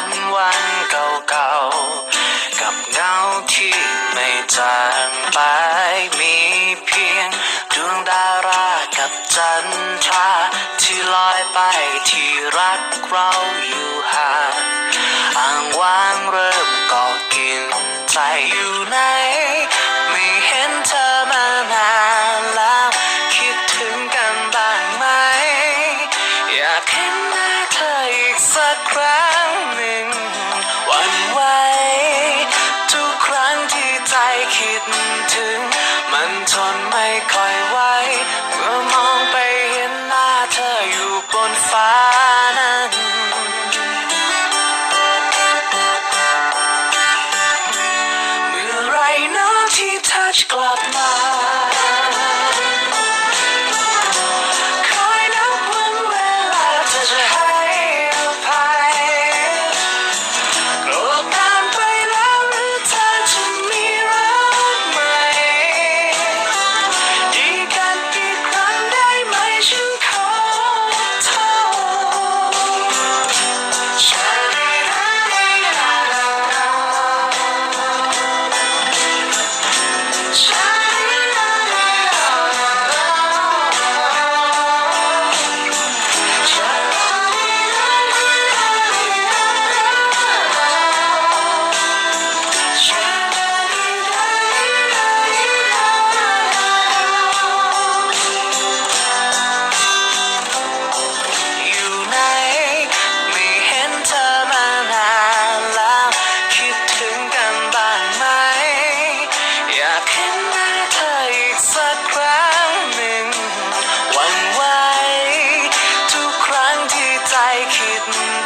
านวันเก่าๆ กับเงาที่ไม่จางไปมีเพียงดวงดารากับจันทราที่ลอยไปที่รักเราอยู่ห่างอ่างว่างเริ่มก่อกินใจอยู่ใน เห็นหน้าเธออีกสักครั้งหนึ่งวันไหวทุกครั้งที่ใจคิดถึง มันทนไม่ค่อยไหวเมื่อมองไปเห็นหน้าเธออยู่บนฟ้านั้น เมื่อไรนะที่เธอจะกล Thank you.